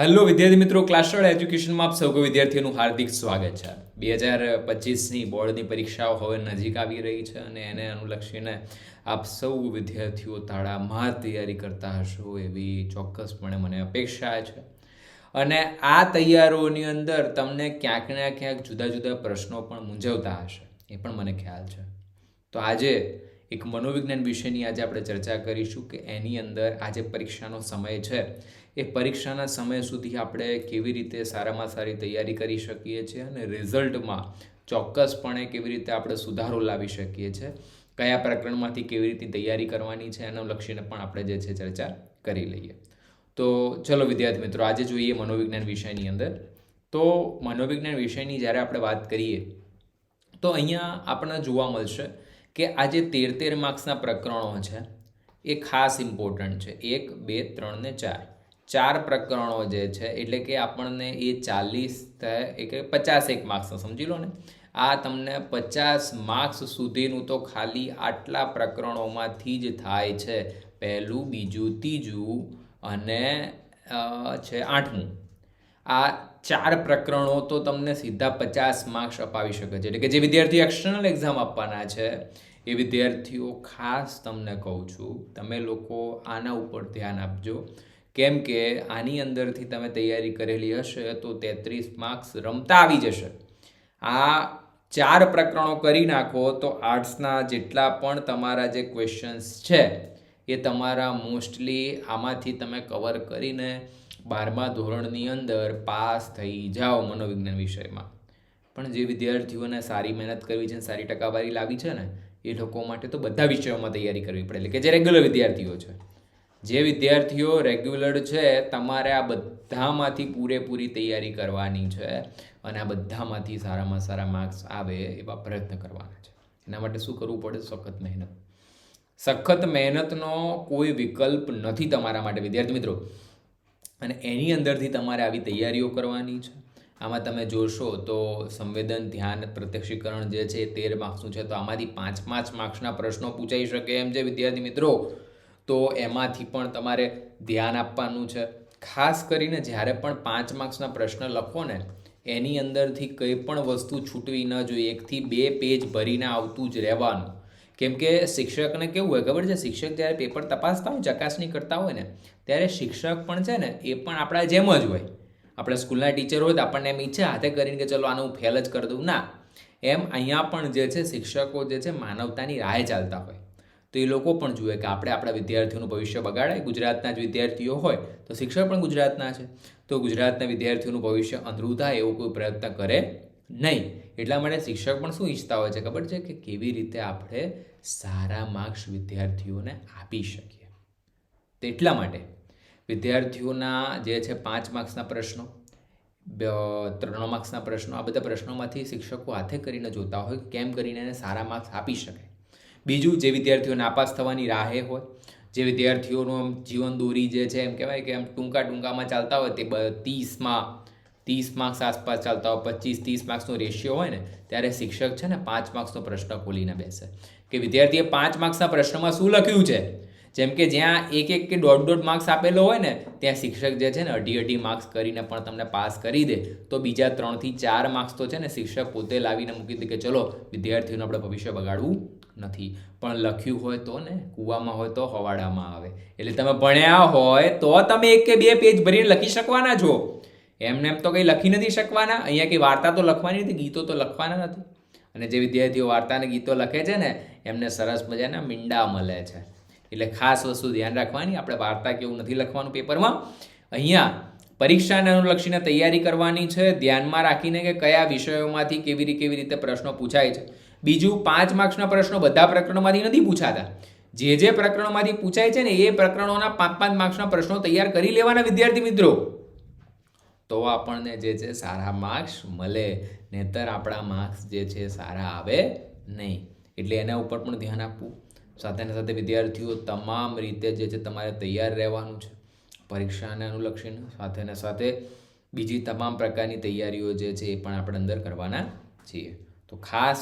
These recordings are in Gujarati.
હેલો વિદ્યાર્થી મિત્રો. ક્લાસરોડ એજ્યુકેશનમાં આપ સૌ વિદ્યાર્થીઓનું હાર્દિક સ્વાગત છે. બે હજાર પચીસની બોર્ડની પરીક્ષાઓ હવે નજીક આવી રહી છે અને એને અનુલક્ષીને આપ સૌ વિદ્યાર્થીઓ તાળામાં તૈયારી કરતા હશો એવી ચોક્કસપણે મને અપેક્ષા છે. અને આ તૈયારીઓની અંદર તમને ક્યાંક ને ક્યાંક જુદા જુદા પ્રશ્નો પણ મૂંઝવતા હશે. એ પણ મને ખ્યાલ છે. તો આજે એક મનોવિજ્ઞાન વિષયની આજે આપણે ચર્ચા કરીશું કે એની અંદર આજે પરીક્ષાનો સમય છે, એ પરીક્ષાના સમય સુધી આપણે કેવી રીતે સારામાં સારી તૈયારી કરી શકીએ છીએ અને રિઝલ્ટમાં ચોક્કસપણે કેવી રીતે આપણે સુધારો લાવી શકીએ છીએ, કયા પ્રકરણમાંથી કેવી રીતે તૈયારી કરવાની છે એના લક્ષીને પણ આપણે જે છે ચર્ચા કરી લઈએ. તો ચલો વિદ્યાર્થી મિત્રો, આજે જોઈએ મનોવિજ્ઞાન વિષયની અંદર. તો મનોવિજ્ઞાન વિષયની જ્યારે આપણે વાત કરીએ, તો અહીંયા આપણને જોવા મળશે કે આ જે તેર તેર માર્ક્સના પ્રકરણો છે, એ ખાસ ઇમ્પોર્ટન્ટ છે. એક, બે, ત્રણ ને ચાર. ચાર પ્રકરણો જે છે, એટલે કે આપણને એ ચાલીસ કે પચાસ એક માર્ક્સ, સમજી લો ને? આ તમને પચાસ માર્ક્સ સુધીનું તો ખાલી આટલા પ્રકરણોમાંથી જ થાય છે. પહેલું, બીજું, ત્રીજું અને છે આઠમું. આ ચાર પ્રકરણો તો તમને સીધા પચાસ માર્ક્સ અપાવી શકે છે. એટલે કે જે વિદ્યાર્થી એક્સટર્નલ એક્ઝામ આપવાના છે, એ વિદ્યાર્થીઓ ખાસ તમને કહું છું, તમે લોકો આના ઉપર ધ્યાન આપજો. કેમ કે આની અંદરથી તમે તૈયારી કરેલી હશે તો તેત્રીસ માર્ક્સ રમતા આવી જશે. આ ચાર પ્રકરણો કરી નાખો તો આર્ટ્સના જેટલા પણ તમારા જે ક્વેશ્ચન્સ છે, એ તમારા મોસ્ટલી આમાંથી તમે કવર કરીને બારમા ધોરણની અંદર પાસ થઈ જાઓ મનોવિજ્ઞાન વિષયમાં. પણ જે વિદ્યાર્થીઓને સારી મહેનત કરવી છે સારી ટકાવારી લાવી છે ને, એ લોકો માટે તો બધા વિષયોમાં તૈયારી કરવી પડે. એટલે કે જે રેગ્યુલર વિદ્યાર્થીઓ છે. જે વિદ્યાર્થીઓ રેગ્યુલર છે, તમારે આ બધામાંથી પૂરેપૂરી તૈયારી કરવાની છે અને આ બધામાંથી સારામાં સારા માર્ક્સ આવે એવા પ્રયત્ન કરવાના છે. એના માટે શું કરવું પડે? સખત મહેનત. સખત મહેનતનો કોઈ વિકલ્પ નથી તમારા માટે. વિદ્યાર્થી મિત્રો અને એની અંદરથી તમારે આવી તૈયારીઓ કરવાની છે. આમાં તમે જોશો તો સંવેદન, ધ્યાન, પ્રત્યક્ષીકરણ જે છે, તેર માર્ક્સનું છે. તો આમાંથી પાંચ પાંચ માર્ક્સના પ્રશ્નો પૂછાઈ શકે એમ છે, વિદ્યાર્થી મિત્રો. તો એમાંથી પણ તમારે ધ્યાન આપવાનું છે. ખાસ કરીને જ્યારે પણ પાંચ માર્ક્સના પ્રશ્ન લખો ને, એની અંદરથી કંઈ પણ વસ્તુ છૂટવી ન જોઈએ. એકથી બે પેજ ભરીને આવતું જ રહેવાનું. કેમ કે શિક્ષકને કેવું હોય ખબર છે? શિક્ષક જ્યારે પેપર તપાસતા હોય, ચકાસણી કરતા હોય ને, ત્યારે શિક્ષક પણ છે ને, એ પણ આપણા જેમ જ હોય. આપણે સ્કૂલના ટીચર હોય તો આપણને એમ ઈચ્છા હાથે કરીને કે ચલો આનું હું ફેલ જ કરી દઉં. ના. એમ અહીંયા પણ જે છે, શિક્ષકો જે છે, માનવતાની રાહે ચાલતા હોય. તો એ લોકો પણ જુએ કે આપણે આપણા વિદ્યાર્થીઓનું ભવિષ્ય બગાડાય. ગુજરાતના જ વિદ્યાર્થીઓ હોય, તો શિક્ષક પણ ગુજરાતના છે. તો ગુજરાતના વિદ્યાર્થીઓનું ભવિષ્ય અંધરું થાય એવો કોઈ પ્રયત્ન કરે નહીં. એટલા માટે શિક્ષક પણ શું ઈચ્છતા હોય છે? ખબર છે કે કેવી રીતે આપણે સારા માર્ક્સ વિદ્યાર્થીઓને આપી શકીએ? એટલા માટે વિદ્યાર્થીઓના જે છે પાંચ માર્ક્સના પ્રશ્નો ત્રણ માર્ક્સના પ્રશ્નો, આ બધા પ્રશ્નોમાંથી શિક્ષકો હાથે કરીને જોતા હોય કેમ કરીને એને સારા માર્ક્સ આપી શકે. બીજું, જે વિદ્યાર્થીઓ નાપાસ થવાની રાહે હોય, જે વિદ્યાર્થીઓનું જીવન દોરી જે છે, એમ કહેવાય કે એમ ટૂંકા ટૂંકામાં ચાલતા હોય તે ત્રીસમાં ત્રીસ માર્ક્સ આસપાસ ચાલતા હોય, પચીસ, ત્રીસ માર્ક્સનો રેશિયો હોય ને, ત્યારે શિક્ષક છે ને પાંચ માર્ક્સનો પ્રશ્ન ખોલીને બેસે. કે વિદ્યાર્થીએ પાંચ માર્ક્સના પ્રશ્નમાં શું લખ્યું છે? જેમ કે જ્યાં એક એક કે દોઢ દોઢ માર્ક્સ આપેલો હોય ને, ત્યાં શિક્ષક જે છે ને અઢી અઢી માર્ક્સ કરીને પણ તમને પાસ કરી દે. તો બીજા ત્રણથી ચાર માર્ક્સ તો છે ને શિક્ષક પોતે લાવીને મૂકી દે કે ચલો, વિદ્યાર્થીઓનું આપણે ભવિષ્ય બગાડવું નથી. પણ લખ્યું હોય તો ને, કૂવામાં હોય તો હવાડામાં આવે. એટલે તમે ભણ્યા હોય તો તમે એક કે બે પેજ ભરીને લખી શકવાના છો. એમને એમ તો કંઈ લખી નથી શકવાના. અહીંયા કંઈ વાર્તા તો લખવાની નથી, ગીતો તો લખવાના નથી. અને જે વિદ્યાર્થીઓ વાર્તાને ગીતો લખે છે ને, એમને સરસ મજાના મીંડા મળે છે. એટલે ખાસ વસ્તુ ધ્યાન રાખવાની, આપણે વાર્તા કેવું નથી લખવાનું પેપરમાં. અહીંયા પરીક્ષાને અનુલક્ષીને તૈયારી કરવાની છે. ધ્યાનમાં રાખીને કે કયા વિષયોમાંથી કેવી કેવી રીતે પ્રશ્નો પૂછાય છે. બીજું, પાંચ માર્ક્સના પ્રશ્નો બધા પ્રકરણોમાંથી નથી પૂછાતા. જે જે પ્રકરણોમાંથી પૂછાય છે ને, એ પ્રકરણોના પાંચ પાંચ માર્ક્સના પ્રશ્નો તૈયાર કરી લેવાના વિદ્યાર્થી મિત્રો. તો આપણને જે છે સારા માર્ક્સ મળે, નહીતર આપણા માર્ક્સ જે છે સારા આવે નહીં. એટલે એના ઉપર પણ ધ્યાન આપવું. સાથેના સાથે વિદ્યાર્થીઓ તમામ રીતે જે છે તમારે તૈયાર રહેવાનું છે. પરીક્ષાને અનુલક્ષીને સાથેના સાથે બીજી તમામ પ્રકારની તૈયારીઓ જે છે એ પણ આપણે અંદર કરવાના છીએ. તો ખાસ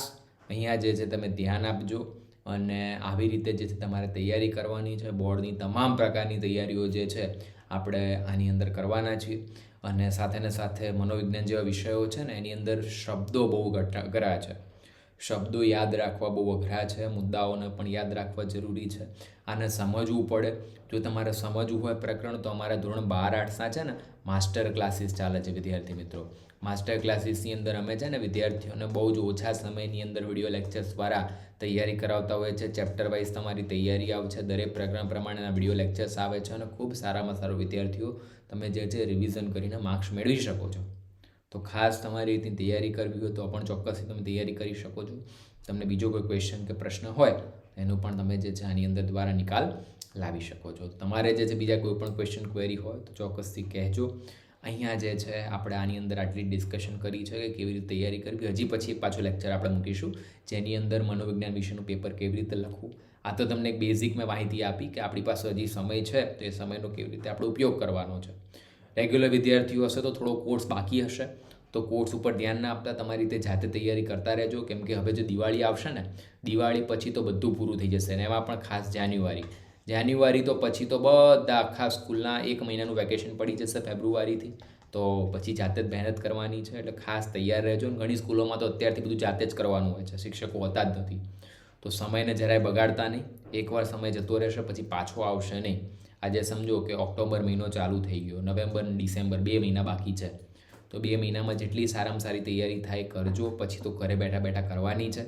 અહીંયા જે છે તમે ધ્યાન આપજો અને આવી રીતે જે છે તમારે તૈયારી કરવાની છે, બોર્ડની તમામ પ્રકારની તૈયારીઓ જે છે આપણે આની અંદર કરવાના છીએ. અને સાથે ને સાથે મનોવિજ્ઞાન જેવા વિષયો છે ને, એની અંદર શબ્દો બહુ અઘરા છે. શબ્દો યાદ રાખવા બહુ અઘરા છે, મુદ્દાઓને પણ યાદ રાખવા જરૂરી છે. આને સમજવું પડે. જો તમારે સમજવું હોય પ્રકરણ, તો અમારા ધોરણ બાર આર્ટ્સના છે ને, માસ્ટર ક્લાસીસ ચાલે છે વિદ્યાર્થી મિત્રો. માસ્ટર ક્લાસીસની અંદર અમે છે ને, વિદ્યાર્થીઓને બહુ જ ઓછા સમયની અંદર વીડિયો લેક્ચર્સ દ્વારા તૈયારી કરાવતા હોય છે ચેપ્ટર વાઇઝ તમારી તૈયારી આવશે, દરેક પ્રકરણ પ્રમાણેના વીડિયો લેક્ચર્સ આવે છે અને ખૂબ સારામાં સારો વિદ્યાર્થીઓ તમે જે છે રિવિઝન કરીને માર્ક્સ મેળવી શકો છો. તો ખાસ તમારી રીતની તૈયારી કરવી હોય તો પણ ચોક્કસથી તમે તૈયારી કરી શકો છો. તમને બીજો કોઈ ક્વેશ્ચન કે પ્રશ્ન હોય, એનો પણ તમે જે છે આની અંદર દ્વારા નિકાલ લાવી શકો છો. તમારે જે છે બીજા કોઈ પણ ક્વેશ્ચન ક્વેરી હોય તો ચોક્કસથી કહેજો. અહીંયા જે છે આપણે આની અંદર આટલી ડિસ્કશન કરી છે કે કેવી રીતે તૈયારી કરવી. હજી પછી પાછું લેક્ચર આપણે મૂકીશું. જેની અંદર મનોવિજ્ઞાન વિશેનું પેપર કેવી રીતે લખવું આ તો તમને એક બેઝિક મેં માહિતી આપી કે આપણી પાસે હજી સમય છે, તો એ સમયનો કેવી રીતે આપણે ઉપયોગ કરવાનો છે. રેગ્યુલર વિદ્યાર્થીઓ હશે તો થોડો કોર્સ બાકી હશે. તો કોર્સ ઉપર ધ્યાન ના આપતા તમારી રીતે જાતે તૈયારી કરતા રહેજો, કેમ કે હવે જે દિવાળી આવશે ને, દિવાળી પછી તો બધું પૂરું થઈ જશે અને એમાં પણ ખાસ જાન્યુઆરી. જાન્યુઆરી તો પછી તો બધા આખા સ્કૂલના એક મહિનાનું વેકેશન પડી જશે ફેબ્રુઆરીથી. તો પછી જાતે જ મહેનત કરવાની છે, એટલે ખાસ તૈયાર રહેજો. ઘણી સ્કૂલોમાં તો અત્યારથી બધું જાતે જ કરવાનું હોય છે, શિક્ષકો હોતા જ નથી. તો સમયને જરાય બગાડતા નહીં. એકવાર સમય જતો રહેશે, પછી પાછો આવશે નહીં. આજે સમજો કે ઓક્ટોબર મહિનો ચાલુ થઈ ગયો, નવેમ્બર ડિસેમ્બર બે મહિના બાકી છે. તો બે મહિનામાં જેટલી સારામાં સારી તૈયારી થાય કરજો, પછી તો ઘરે બેઠા બેઠા કરવાની છે.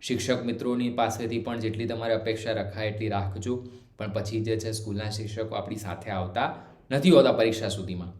શિક્ષક મિત્રોની પાસેથી પણ જેટલી તમારે અપેક્ષા રખાય એટલી રાખજો. પણ પછી જે છે, સ્કૂલના શિક્ષકો આપણી સાથે આવતા નથી હોતા પરીક્ષા સુધીમાં.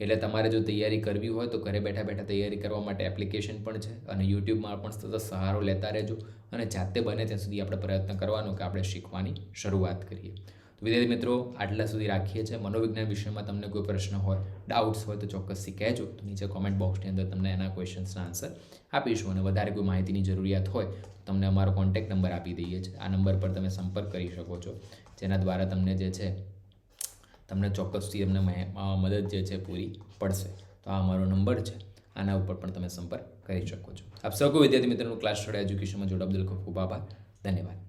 એટલે તમારે જો તૈયારી કરવી હોય તો ઘરે બેઠા બેઠા તૈયારી કરવા માટે એપ્લિકેશન પણ છે અને યુટ્યુબમાં પણ સતત સહારો લેતા રહેજો અને જાતે બને ત્યાં સુધી આપણે પ્રયત્ન કરવાનો કે આપણે શીખવાની શરૂઆત કરીએ. તો વિદ્યાર્થી મિત્રો, આટલા સુધી રાખીએ છીએ. મનોવિજ્ઞાન વિષયમાં તમને કોઈ પ્રશ્ન હોય ડાઉટ્સ હોય તો ચોક્કસથી કહેજો. તો નીચે કોમેન્ટ બોક્સની અંદર તમને એના ક્વેશ્ચન્સના આન્સર આપીશું અને વધારે કોઈ માહિતીની જરૂરિયાત હોય તમને અમારો કોન્ટેક્ટ નંબર આપી દઈએ છીએ. આ નંબર પર તમે સંપર્ક કરી શકો છો, જેના દ્વારા તમને જે છે તમને ચોક્કસથી અમને મદદ જે છે પૂરી પડશે. તો આ અમારો નંબર છે. આના ઉપર પણ તમે સંપર્ક કરી શકો છો. આપ સૌ વિદ્યાર્થી મિત્રોનું ક્લાસ સ્ટડી એજ્યુકેશનમાં જોડાબદલ ખૂબ ખૂબ આભાર. ધન્યવાદ.